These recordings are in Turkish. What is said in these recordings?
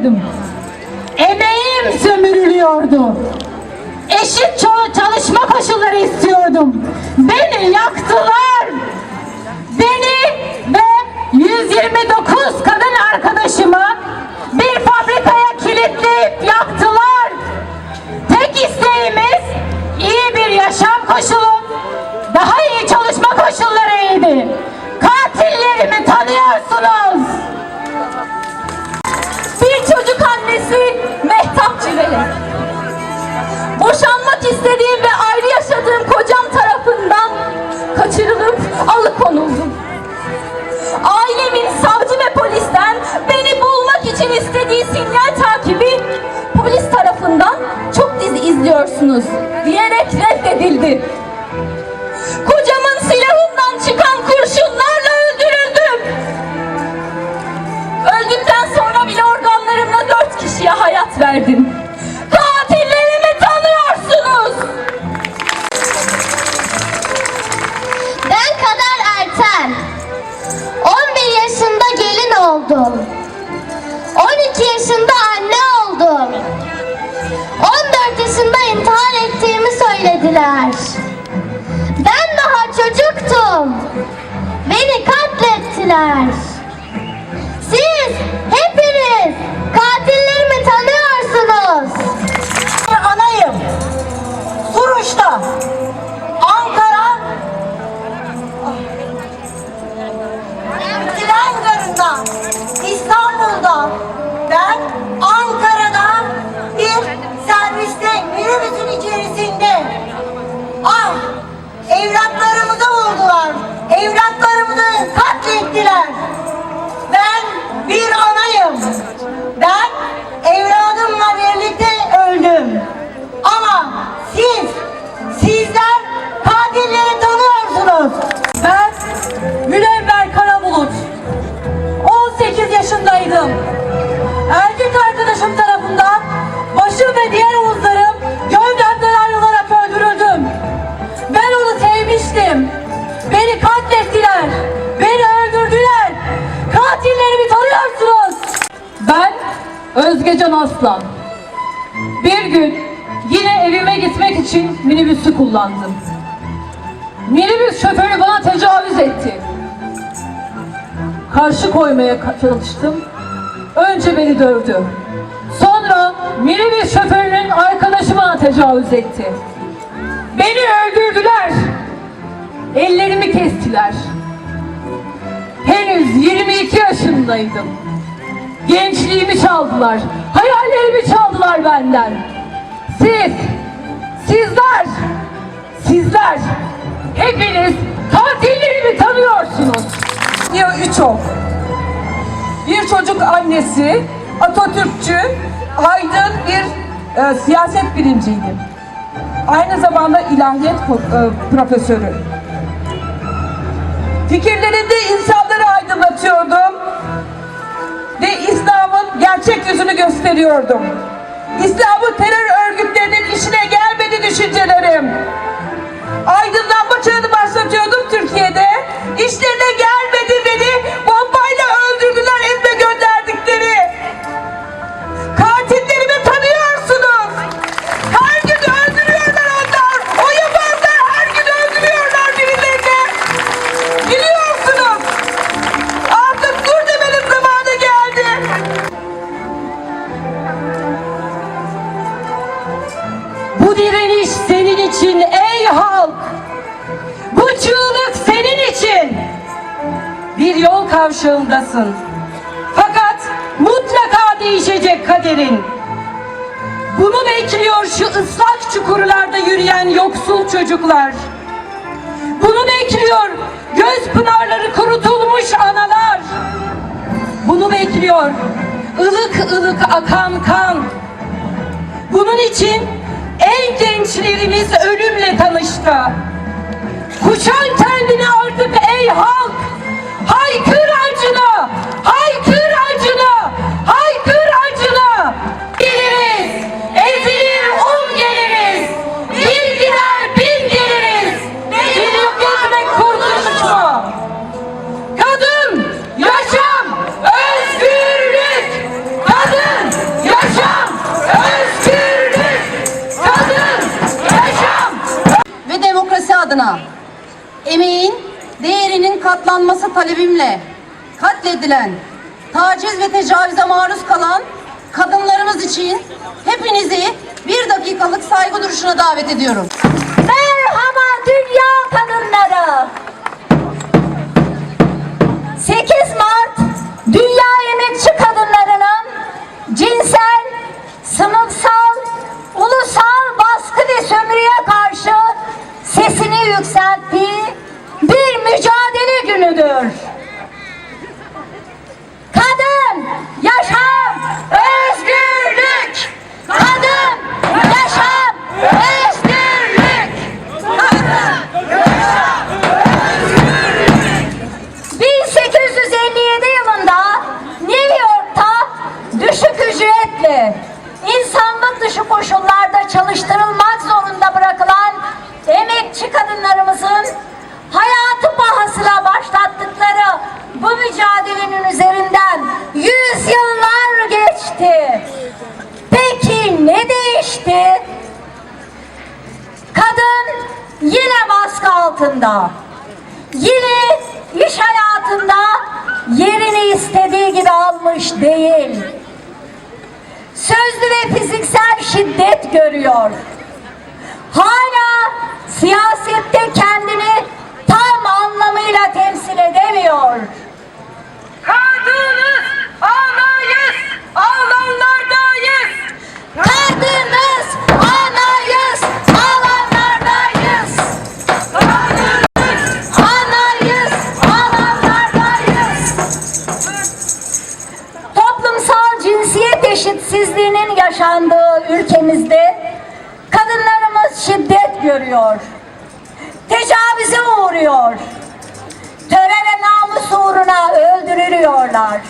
istiyordum. Emeğim sömürülüyordu. Eşit çalışma koşulları istiyordum. Beni yaktılar. Beni ve 129 kadın arkadaşımı istediğim ve ayrı yaşadığım kocam tarafından kaçırılıp alıkonuldum. Ailemin savcı ve polisten beni bulmak için istediği sinyal takibi polis tarafından çok dizi izliyorsunuz diyerek reddedildi. Kocamın silahından çıkan kurşunlarla öldürüldüm. Öldükten sonra bile organlarımla dört kişiye hayat verdim. Oldum. 12 yaşında anne oldum. 14 yaşında intihar ettiğimi söylediler. Ben daha çocuktum. Beni katlettiler. Beni katlettiler. Beni öldürdüler. Katillerimi tanıyorsunuz. Ben Özgecan Aslan. Bir gün yine evime gitmek için minibüsü kullandım. Minibüs şoförü bana tecavüz etti. Karşı koymaya çalıştım. Önce beni dövdü. Sonra minibüs şoförünün arkadaşı bana tecavüz etti. Beni öldürdüler. Ellerimi kestiler. Henüz 22 yaşındaydım. Gençliğimi çaldılar. Hayallerimi çaldılar benden. Siz, sizler, sizler hepiniz katillerimi tanıyorsunuz. Diyor Üçok. Bir çocuk annesi, Atatürkçü, aydın bir e, siyaset bilimciydi. Aynı zamanda ilahiyat ko- e, profesörü. Fikirlerinde insanları aydınlatıyordum ve İslam'ın gerçek yüzünü gösteriyordum. İslam'ın terör örgütlerinin işine gelmedi düşüncelerim. Yol kavşağındasın. Fakat mutlaka değişecek kaderin. Bunu bekliyor şu ıslak çukurlarda yürüyen yoksul çocuklar. Bunu bekliyor göz pınarları kurutulmuş analar. Bunu bekliyor ılık ılık akan kan. Bunun için en gençlerimiz ölümle tanıştı. Kuşan emeğin değerinin katlanması talebimle katledilen, taciz ve tecavüze maruz kalan kadınlarımız için hepinizi bir dakikalık saygı duruşuna davet ediyorum. Merhaba dünya kadınları. Baskı altında. Yine iş hayatında yerini istediği gibi almış değil. Sözlü ve fiziksel şiddet görüyor. Hala siyasette kendini tam anlamıyla temsil eşitsizliğinin yaşandığı ülkemizde kadınlarımız şiddet görüyor. Tecavüze uğruyor. Töre ve namus uğruna öldürülüyorlar.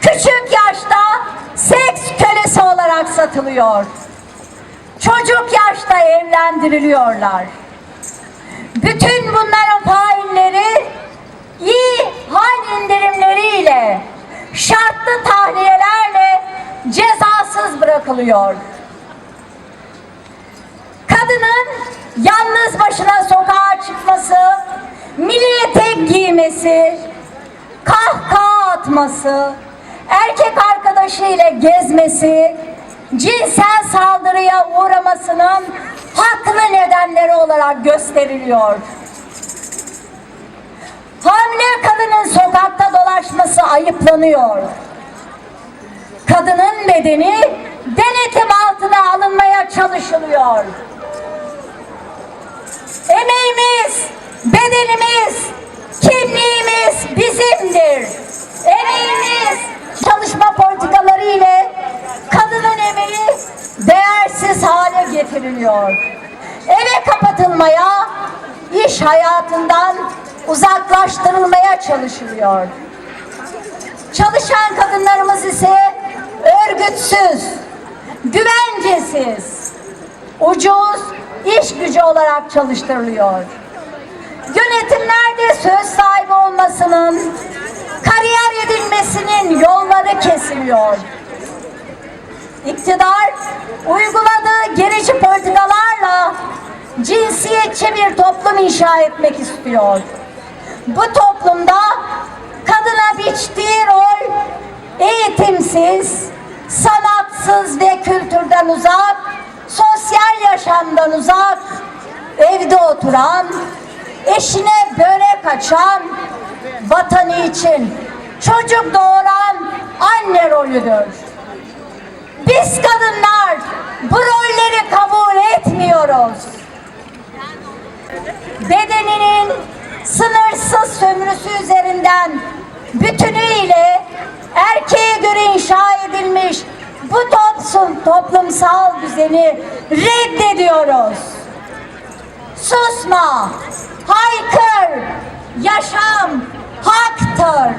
Küçük yaşta seks kölesi olarak satılıyor. Çocuk yaşta evlendiriliyorlar. Bütün bunların failleri iyi hal indirimleriyle, şartlı tahliyelerle cezasız bırakılıyor. Kadının yalnız başına sokağa çıkması, milli giymesi, kahkaha atması, erkek arkadaşıyla gezmesi, cinsel saldırıya uğramasının haklı nedenleri olarak gösteriliyor. Hamile kadının sokakta dolaşması ayıplanıyor. Kadının bedeni denetim altına alınmaya çalışılıyor. Emeğimiz, bedenimiz, kimliğimiz bizimdir. Emeğimiz, çalışma politikaları ile kadının emeği değersiz hale getiriliyor. Eve kapatılmaya, iş hayatından uzaklaştırılmaya çalışılıyor. Çalışan kadınlarımız ise örgütsüz, güvencesiz, ucuz iş gücü olarak çalıştırılıyor. Yönetimlerde söz sahibi olmasının, kariyer edilmesinin yolları kesiliyor. İktidar uyguladığı gerici politikalarla cinsiyetçi bir toplum inşa etmek istiyor. Bu toplumda kadına biçtiği rol eğitimsiz, sanatsız ve kültürden uzak, sosyal yaşamdan uzak, evde oturan, eşine börek açan, vatanı için çocuk doğuran anne rolüdür. Biz kadınlar bu rolleri kabul etmiyoruz. Bedeninin sınırsız sömürüsü üzerinden bütünüyle erkeğe göre inşa edilmiş bu toplum, toplumsal düzeni reddediyoruz. Susma, haykır, yaşam haktır.